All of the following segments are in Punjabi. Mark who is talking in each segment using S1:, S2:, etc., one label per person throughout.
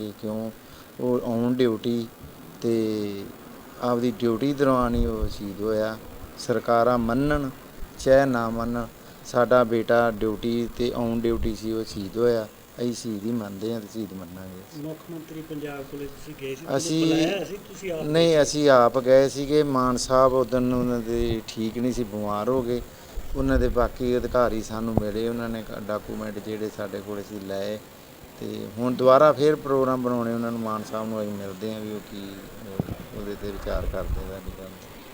S1: ਕਰਾਂਗੇ ਕਿਉਂ? ਉਹ ਔਨ ਡਿਊਟੀ ਤੇ ਆਪਦੀ ਡਿਊਟੀ ਦੌਰਾਨ ਹੀ ਉਹ ਸ਼ਹੀਦ ਹੋਇਆ। ਸਰਕਾਰਾਂ ਮੰਨਣ ਚਾਹੇ ਨਾ ਮੰਨਣ ਸਾਡਾ ਬੇਟਾ ਡਿਊਟੀ ਤੇ ਔਨ ਡਿਊਟੀ ਸੀ ਉਹ ਸ਼ਹੀਦ ਹੋਇਆ। ਅਸੀਂ ਸ਼ਹੀਦ ਹੀ ਮੰਨਦੇ ਹਾਂ ਤੇ ਸ਼ਹੀਦ ਮੰਨਾਂਗੇ
S2: ਮੁੱਖ ਮੰਤਰੀ ਪੰਜਾਬ ਕੋਲੇ ਤੁਸੀਂ ਗਏ ਸੀ
S1: ਅਸੀਂ-
S2: ਤੁਹਾਨੂੰ ਬੁਲਾਇਆ ਸੀ ਤੁਸੀਂ ਆਪ
S1: ਨਹੀਂ ਅਸੀਂ ਆਪ ਗਏ ਸੀਗੇ। ਮਾਨ ਸਾਹਿਬ ਉਦੋਂ ਉਹਨਾਂ ਦੇ ਠੀਕ ਨਹੀਂ ਸੀ ਬਿਮਾਰ ਹੋ ਗਏ। ਉਹਨਾਂ ਦੇ ਬਾਕੀ ਅਧਿਕਾਰੀ ਸਾਨੂੰ ਮਿਲੇ ਉਹਨਾਂ ਨੇ ਡਾਕੂਮੈਂਟ ਜਿਹੜੇ ਸਾਡੇ ਕੋਲ ਸੀ ਲਏ। ਤੇ ਹੁਣ ਦੁਬਾਰਾ ਫੇਰ ਪ੍ਰੋਗਰਾਮ ਬਣਾਉਣੇ ਉਹਨਾਂ ਨੂੰ ਮਾਨ ਸਾਹਿਬ ਨੂੰ ਅਸੀਂ ਮਿਲਦੇ ਹਾਂ ਵੀ ਉਹ ਕੀ ਉਹ- ਉਹਦੇ ਤੇ ਵਿਚਾਰ ਕਰਦੇ ਗੱਲ।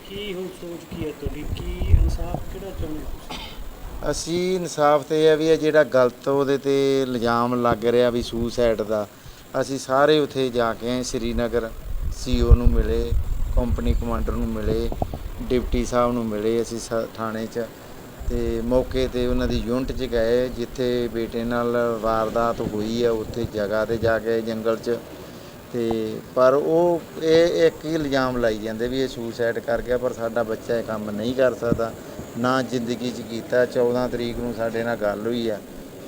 S2: ਕੀ ਹੁਣ ਸੋਚ ਕੀ ਹੈ ਤੁਹਾਡੀ? ਕੀ ਇਨਸਾਫ ਕਿਹੜਾ ਚਾਹੁੰਦੇ ਤੁਸੀਂ?
S1: ਅਸੀਂ ਇਨਸਾਫ ਤੇ ਇਹ ਹੈ ਵੀ ਇਹ ਜਿਹੜਾ ਗਲਤ ਉਹਦੇ ਤੇ ਇਲਜ਼ਾਮ ਲੱਗ ਰਿਹਾ ਵੀ ਸੂਸਾਈਡ ਦਾ। ਅਸੀਂ ਸਾਰੇ ਉੱਥੇ ਜਾ ਕੇ ਆਏ ਸ੍ਰੀਨਗਰ ਸੀਓ ਨੂੰ ਮਿਲੇ ਕੰਪਨੀ ਕਮਾਂਡਰ ਨੂੰ ਮਿਲੇ ਡਿਪਟੀ ਸਾਹਿਬ ਨੂੰ ਮਿਲੇ ਅਸੀਂ ਥਾਣੇ 'ਚ। ਤੇ ਮੌਕੇ ਤੇ ਉਹਨਾਂ ਦੀ ਯੂਨਿਟ 'ਚ ਗਏ, ਜਿੱਥੇ ਬੇਟੇ ਨਾਲ ਵਾਰਦਾਤ ਹੋਈ ਆ, ਉੱਥੇ ਜਗ੍ਹਾ ਤੇ ਜਾ ਕੇ ਜੰਗਲ 'ਚ। ਤੇ ਪਰ ਉਹ ਇਹ ਇੱਕ ਹੀ ਇਲਜ਼ਾਮ ਲਾਈ ਜਾਂਦੇ ਵੀ ਇਹ ਸੁਸਾਈਡ ਕਰ ਗਿਆ, ਪਰ ਸਾਡਾ ਬੱਚਾ ਇਹ ਕੰਮ ਨਹੀਂ ਕਰ ਸਕਦਾ। ਨਾ ਜ਼ਿੰਦਗੀ 'ਚ ਕੀਤਾ 14 ਤਰੀਕ ਨੂੰ ਸਾਡੇ ਨਾਲ ਗੱਲ ਹੋਈ ਆ,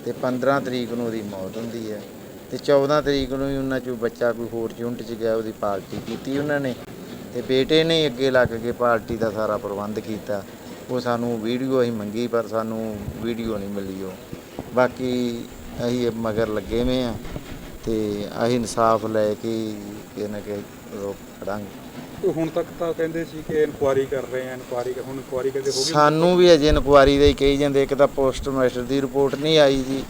S1: ਤੇ 15 ਤਰੀਕ ਨੂੰ ਉਹਦੀ ਮੌਤ ਹੁੰਦੀ ਹੈ ਤੇ 14 ਤਰੀਕ ਨੂੰ ਹੀ ਉਹਨਾਂ 'ਚੋਂ ਬੱਚਾ ਕੋਈ ਹੋਰ ਯੂਨਿਟ 'ਚ ਗਿਆ, ਉਹਦੀ ਪਾਰਟੀ ਕੀਤੀ ਉਹਨਾਂ ਨੇ। ਤੇ ਬੇਟੇ ਨੇ ਅੱਗੇ ਲੱਗ ਕੇ ਪਾਰਟੀ ਦਾ ਸਾਰਾ ਪ੍ਰਬੰਧ ਕੀਤਾ। ਉਹ ਸਾਨੂੰ ਵੀਡੀਓ ਅਸੀਂ ਮੰਗੀ ਪਰ ਸਾਨੂੰ ਵੀਡੀਓ ਨਹੀਂ ਮਿਲੀ ਉਹ। ਬਾਕੀ ਅਸੀਂ ਮਗਰ ਲੱਗੇ ਹੋਏ ਆ ਤੇ ਅਸੀਂ ਇਨਸਾਫ ਲੈ ਕੇ ਕਿ ਨਾ ਕਿ ਰੋਕ ਖੜਾਂਗੇ।
S3: ਤੇ ਹੁਣ ਤੱਕ ਤਾਂ ਕਹਿੰਦੇ ਸੀ ਕਿ ਇਨਕੁਆਰੀ ਕਰ ਰਹੇ ਆ ਇਨਕੁਆਰੀ ਹੁਣ ਇਨਕੁਆਰੀ ਕਦੇ ਹੋ ਗਈ?
S1: ਸਾਨੂੰ ਵੀ ਅਜੇ ਇਨਕੁਆਰੀ ਦਾ ਹੀ ਕਹੀ ਜਾਂਦੇ ਇੱਕ ਤਾਂ ਪੋਸਟ ਮਾਸਟਰ ਦੀ ਰਿਪੋਰਟ ਨਹੀਂ ਆਈ ਜੀ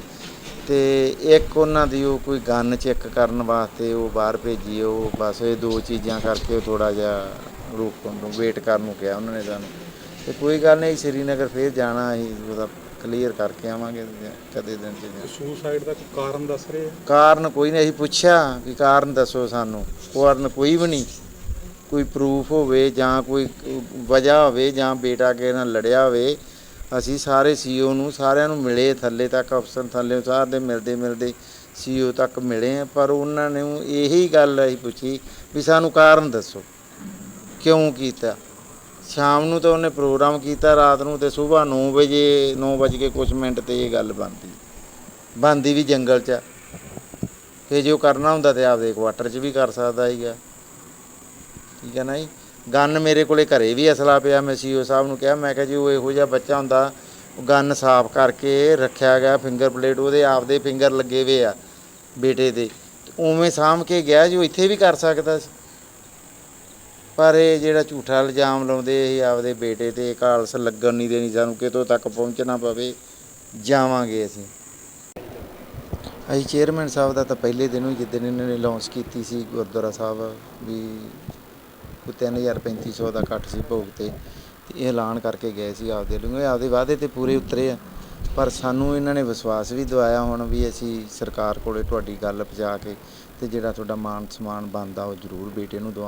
S1: ਤੇ ਇੱਕ ਉਹਨਾਂ ਦੀ ਉਹ ਕੋਈ ਗਨ ਚੈੱਕ ਕਰਨ ਵਾਸਤੇ ਉਹ ਬਾਹਰ ਭੇਜੀ ਉਹ ਬਸ ਇਹ ਦੋ ਚੀਜ਼ਾਂ ਕਰਕੇ ਥੋੜਾ ਜਿਹਾ ਰੋਕਣ ਨੂੰ ਵੇਟ ਕਰਨ ਨੂੰ ਕਿਹਾ ਉਹਨਾਂ ਨੇ ਸਾਨੂੰ। ਤੇ ਕੋਈ ਗੱਲ ਨਹੀਂ ਸ਼੍ਰੀਨਗਰ ਫੇਰ ਜਾਣਾ ਅਸੀਂ ਉਹਦਾ ਕਲੀਅਰ ਕਰਕੇ ਆਵਾਂਗੇ ਕਦੇ ਦਿਨ ਚ
S3: ਸੁਸਾਈਡ ਦਾ ਕੋਈ ਕਾਰਨ ਦੱਸ ਰਹੇ ਆ?
S1: ਕਾਰਨ ਕੋਈ ਨਹੀਂ ਅਸੀਂ ਪੁੱਛਿਆ ਕਿ ਕਾਰਨ ਦੱਸੋ ਸਾਨੂੰ। ਕਾਰਨ ਕੋਈ ਵੀ ਨਹੀਂ। ਕੋਈ ਪ੍ਰੂਫ ਹੋਵੇ ਜਾਂ ਕੋਈ ਵਜ੍ਹਾ ਹੋਵੇ ਜਾਂ ਬੇਟਾ ਕਿਸੇ ਨਾਲ ਲੜਿਆ ਹੋਵੇ ਅਸੀਂ ਸਾਰੇ ਸੀਓ ਨੂੰ ਸਾਰਿਆਂ ਨੂੰ ਮਿਲੇ ਥੱਲੇ ਤੱਕ ਅਫਸਰ ਥੱਲੇ ਸਾਰੇ ਦੇ ਮਿਲਦੇ ਮਿਲਦੇ ਸੀਓ ਤੱਕ ਮਿਲੇ ਆ, ਪਰ ਉਹਨਾਂ ਨੇ ਇਹੀ ਗੱਲ ਅਸੀਂ ਪੁੱਛੀ ਵੀ ਸਾਨੂੰ ਕਾਰਨ ਦੱਸੋ। ਕਿਉਂ ਕੀਤਾ? ਸ਼ਾਮ ਨੂੰ ਤਾਂ ਉਹਨੇ ਪ੍ਰੋਗਰਾਮ ਕੀਤਾ, ਰਾਤ ਨੂੰ ਤੇ ਸਵੇਰ 9 ਵਜੇ 9 ਵਜੇ ਕੇ ਕੁਝ ਮਿੰਟ ਤੇ ਇਹ ਗੱਲ ਬਣਦੀ। ਬਣਦੀ ਵੀ ਜੰਗਲ 'ਚ। ਆ। ਤੇ ਜੇ ਉਹ ਕਰਨਾ ਹੁੰਦਾ ਤੇ ਆਪਦੇ ਕੁਆਟਰ 'ਚ ਵੀ ਕਰ ਸਕਦਾ ਸੀਗਾ। ਠੀਕ ਹੈ ਨਾ ਜੀ? ਗਨ ਮੇਰੇ ਕੋਲੇ ਘਰੇ ਵੀ ਅਸਲਾ ਪਿਆ, ਮੈਂ ਸੀਓ ਸਾਹਿਬ ਨੂੰ ਕਿਹਾ, ਮੈਂ ਕਿਹਾ ਜੀ, ਉਹ ਇਹੋ ਜਿਹਾ ਬੱਚਾ ਹੁੰਦਾ, ਉਹ ਗਨ ਸਾਫ਼ ਕਰਕੇ ਰੱਖਿਆ ਗਿਆ ਫਿੰਗਰ ਪਲੇਟ ਉਹਦੇ ਆਪਦੇ ਫਿੰਗਰ ਲੱਗੇ ਹੋਏ ਆ ਬੇਟੇ ਦੇ। ਉਵੇਂ ਸਾਂਭ ਕੇ ਗਿਆ ਜੋ ਇੱਥੇ ਵੀ ਕਰ ਸਕਦਾ ਸੀ। ਪਰ ਇਹ ਜਿਹੜਾ ਝੂਠਾ ਇਲਜ਼ਾਮ ਲਾਉਂਦੇ ਇਹ ਆਪਦੇ ਬੇਟੇ ਤੇ ਕਾਲਸ ਲੱਗਣ ਨਹੀਂ ਦੇਣੀ ਸਾਨੂੰ, ਕਿਤੋਂ ਤੱਕ ਪਹੁੰਚਣਾ ਪਵੇ, ਜਾਵਾਂਗੇ ਅਸੀਂ। ਅਸੀਂ ਚੇਅਰਮੈਨ ਸਾਹਿਬ ਦਾ ਤਾਂ ਪਹਿਲੇ ਦਿਨ ਹੀ ਜਿੱਦਣ ਇਹਨਾਂ ਨੇ ਲਾਂਚ ਕੀਤੀ ਸੀ ਗੁਰਦੁਆਰਾ ਸਾਹਿਬ ਵੀ ਕੋਈ 3350 ਦਾ ਕੱਟ ਸੀ ਭੋਗ ਤੇ ਤੇ ਇਹ ਐਲਾਨ ਕਰਕੇ ਗਏ ਸੀ ਆਪਦੇ ਵੱਲੋਂ। ਆਪਦੇ ਵਾਅਦੇ ਤੇ ਪੂਰੇ ਉਤਰੇ ਆ। ਪਰ ਸਾਨੂੰ ਇਹਨਾਂ ਨੇ ਵਿਸ਼ਵਾਸ ਵੀ ਦਵਾਇਆ ਹੁਣ ਵੀ ਅਸੀਂ ਸਰਕਾਰ ਕੋਲੇ ਤੁਹਾਡੀ ਗੱਲ ਪਹੁੰਚਾ ਕੇ ਤੇ ਜਿਹੜਾ ਤੁਹਾਡਾ ਮਾਨ ਸਨਮਾਨ ਬਣਦਾ ਉਹ ਜ਼ਰੂਰ ਬੇਟੇ ਨੂੰ ਦਵਾ